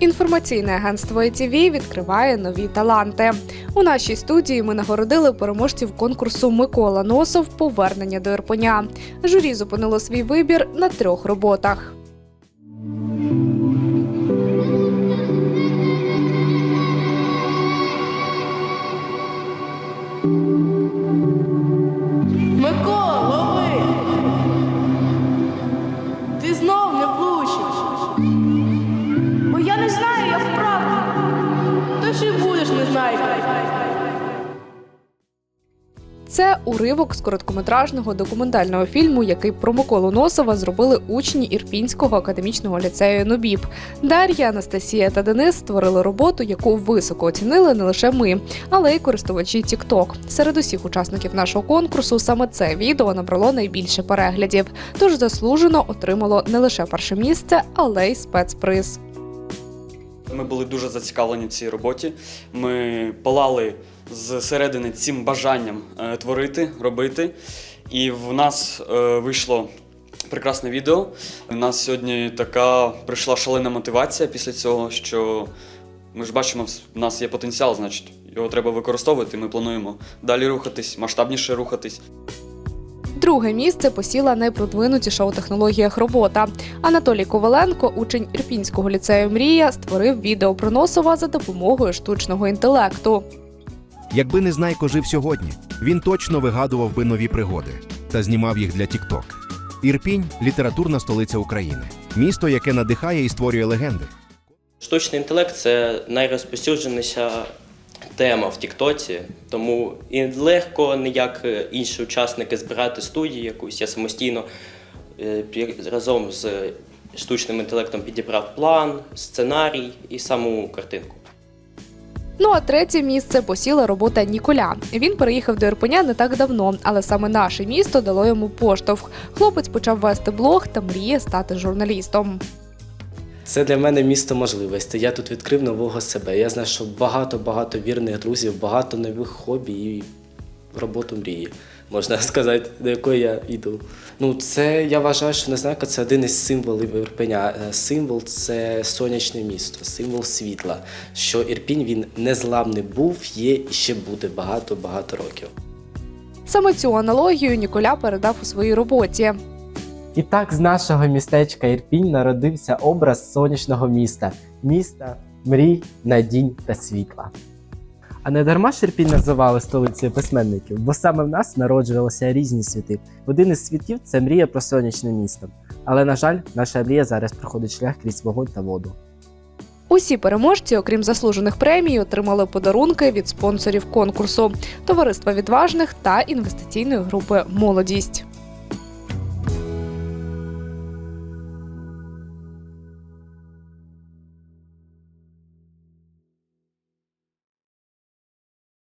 Інформаційне агентство ITV відкриває нові таланти. У нашій студії ми нагородили переможців конкурсу Микола Носов Повернення до Ірпеня. Журі зупинило свій вибір на трьох роботах. Микола, лови! Ти знов не влучиш. Це уривок з короткометражного документального фільму, який про Миколу Носова зробили учні Ірпінського академічного ліцею Нобіб. Дар'я, Анастасія та Денис створили роботу, яку високо оцінили не лише ми, але й користувачі TikTok. Серед усіх учасників нашого конкурсу саме це відео набрало найбільше переглядів. Тож заслужено отримало не лише перше місце, але й спецприз. Ми були дуже зацікавлені в цій роботі. Ми палали зсередини цим бажанням е, творити, робити. І в нас е, вийшло прекрасне відео. У нас сьогодні така прийшла шалена мотивація після цього, що ми ж бачимо, в нас є потенціал, значить, його треба використовувати. Ми плануємо далі рухатись, масштабніше рухатись. Друге місце посіла найпродвинутіша у технологіях робота. Анатолій Коваленко, учень Ірпінського ліцею Мрія, створив відео про Носова за допомогою штучного інтелекту. Якби Незнайко жив сьогодні, він точно вигадував би нові пригоди та знімав їх для TikTok. Ірпінь літературна столиця України, місто, яке надихає і створює легенди. Штучний інтелект це найрозповсюдженіша тема в Тіктоці, тому і легко, не як е, інші учасники, збирати студію якусь. Я самостійно е, разом з штучним інтелектом підібрав план, сценарій і саму картинку. Ну а третє місце посіла робота Ніколя. Він переїхав до Ірпеня не так давно, але саме наше місто дало йому поштовх. Хлопець почав вести блог та мріє стати журналістом. Це для мене місто можливостей. Я тут відкрив нового себе. Я знайшов багато-багато вірних друзів, багато нових хобі і роботу мрії, можна сказати, до якої я йду. Ну, це я вважаю, що Незнайка це один із символів Ірпеня. Е, Символ це сонячне місто, символ світла. Що Ірпінь він незламний був, є і ще буде багато-багато років. Саме цю аналогію Ніколя передав у своїй роботі. І так з нашого містечка Ірпінь народився образ сонячного міста, міста мрій, надінь та світла. А не дарма ж Ірпінь називали столицею письменників, бо саме в нас народжувалися різні світи. Один із світів це мрія про сонячне місто. Але, на жаль, наша мрія зараз проходить шлях крізь вогонь та воду. Усі переможці, окрім заслужених премій, отримали подарунки від спонсорів конкурсу, товариства відважних та інвестиційної групи Молодість.